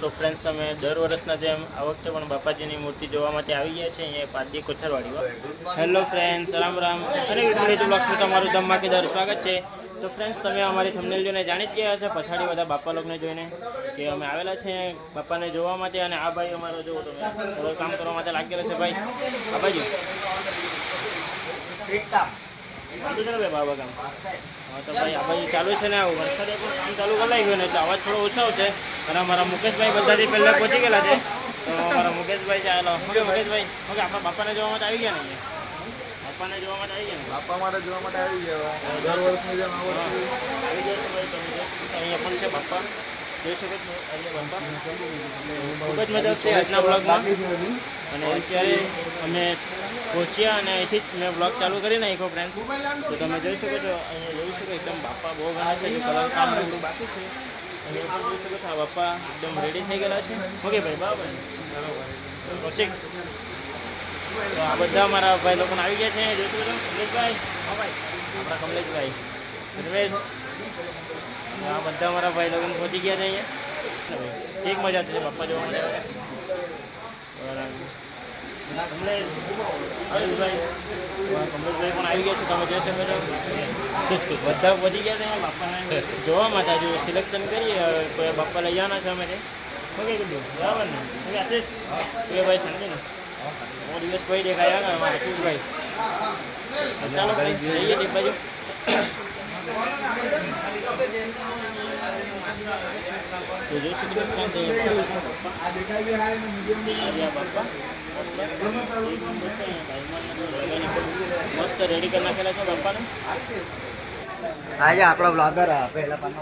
તો ફ્રેન્ડ્સ અમે દર વર્ષના જેમ આ વખતે પણ બાપાજીની મૂર્તિ જોવા માટે આવી ગયા છે અહીંયા પાદી કોથરવાડીમાં હેલો ફ્રેન્ડ્સ રામ રામ. અને વીડિયો બ્લોગ્સમાં તમારું ધમાકેદાર સ્વાગત છે. તો ફ્રેન્ડ્સ તમે અમારી થંબનેલ જોઈને જાણી જ ગયા હશે, પછાડી બધા બાપા લોકોને જોઈને, કે અમે આવેલા છે બાપાને જોવા માટે, અને આ ભાઈ અમારો જોવો તમે, થોડું કામ કરવા માટે લાગેલો છે ભાઈ. આ બાજુ. બાબા કામ હા, તો ભાઈ, આ બાજુ ચાલુ છે ને વરસાદે પણ કામ ચાલુ કરાઈ ગયું ને, એટલે અવાજ થોડો ઓછો આવશે. અને અમારા મુકેશભાઈ બધાથી પહેલાં પહોંચી ગયેલા છે. તો અમારા મુકેશભાઈ ચાલો મુકેશભાઈ. ઓકે આપણા બાપાને જોવા માટે આવી ગયા ને બાપાને જોવા માટે આવી ગયા ને? બાપા માટે જોવા માટે આવી ગયા. દર વર્ષની જેમ આ વર્ષે. આવી ગયા છે ભાઈ તમે અહીંયા પણ છે બાપા. જોઈ શકો છો અહીંયા બાપા. ખૂબ જ મજા આવશે આજના બ્લોગમાં. છે. અને અત્યારે અમે પહોંચ્યા અને અહીંથી જ મેં બ્લોગ ચાલુ કરી નાખ્યો ફ્રેન્ડ્સ તો તમે જોઈ શકો છો અહીંયા જોઈ શકો એકદમ બાપા બહુ ઘણા છે કલર કામ બાકી છે. પણ જોઈ રેડી થઈ ગયેલા છે? ઓકે ભાઈ, બરાબર? પછી તો આ બધા મારા ભાઈ લોકોને આવી ગયા છે. જોઈ શકો છો આપણા કમલેશભાઈ. ધર્મેશ અને આ બધા મારા ભાઈ લોકોને પહોંચી ગયા છે અહીંયા. ઠીક મજા છે, બાપા જોવા માટે. બરાબર. કમલેશ. કમલેશભાઈ પણ આવી ગયા છે તમે શકો છો બધા વધી ગયા છે બાપાને જોવા માટે જો સિલેક્શન કરીએ બાપા લઈ જવાના છે અમે ઓકે કીધું બરાબર ને? ઓકે આશીષ? એ ભાઈ સમજે ને? બહુ દિવસ પછી દેખાયા ને અમારા આશીષભાઈ ચાલો ભાઈ જઈએ તે બાજુ. તો છો બાપા. મસ્ત રેડી કરી નાખેલા છે બાપાને? આજે આપણો બ્લોગર પહેલા પાનો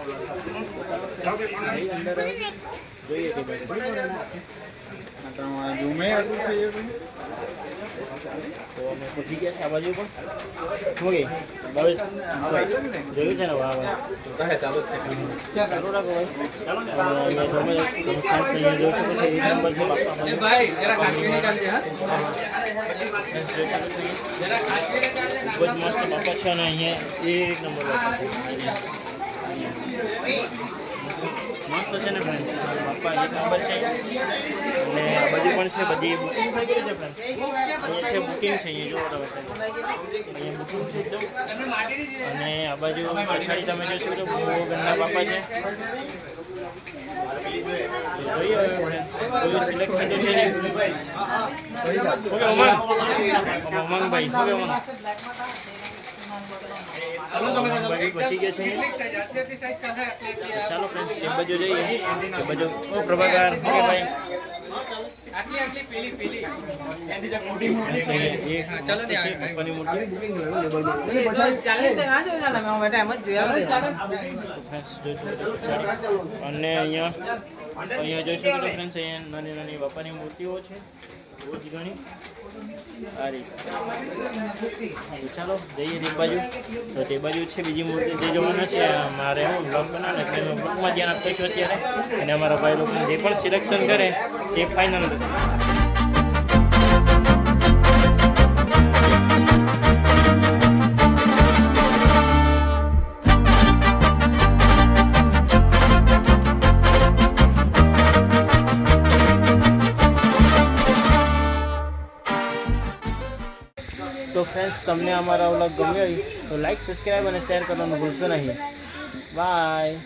જોઈએ ગયું તો અમે પહોંચી ગયા છે આ બાજુ પણ. શું કે? ભાવેશ જોયું છે ને વાહ વાહ. ચાલુ છે. ચાલો રાખો ભાઈ. તમે તમે જોઈ શકો છો એક નંબર છે બાપા. ભાઈ જરા હા. ખૂબ જ મસ્ત બાપા છે અને અહીંયા એક નંબર બાપા છે. મસ્ત છે ને ફ્રેન્ડ બાપા એક નંબર છે. અને આ બાજુ પણ છે બધી બુકિંગ થઈ ગઈ છે ફ્રેન્ડ અહીંયા છે બુકિંગ છે અહીંયા જોવો તમે અહીંયા બુકિંગ છે એકદમ. અને આ બાજુ પછાડી તમે જોશો તો બહુ ગંદા બાપા છે. જોઈએ હવે કોઈ સિલેક્ટ થયું છે નહીં. ઓકે ઉમંગ ઉમંગભાઈ ઓકે ઉમંગ ચાલો બાજુ જઈએ. બાજુ. ઓ પ્રભાકર ઓકે ભાઈ ચાલો ને પપ્પાની મૂર્તિ. અને અહીંયા અહીંયા જોઈ શકો છો ફ્રેન્ડ્સ અહીંયા નાની નાની બાપાની મૂર્તિઓ છે. આ ચાલો, જઈએ તે બાજુ. તો તે બાજુ છે બીજી મૂર્તિ જે જોવાના છે, મારે હું બ્લોગ બનાવે એટલે હું બ્લોગમાં ધ્યાન આપતો છું અત્યારે. અને અમારા ભાઈ લોકો જે પણ સિલેક્શન કરે, તે ફાઇનલ તો ફ્રેન્ડ્સ તમને અમારા વ્લોગ ગમ્યો હોય તો લાઈક સબસ્ક્રાઈબ અને શેર કરવાનું ભૂલશો નહીં. બાય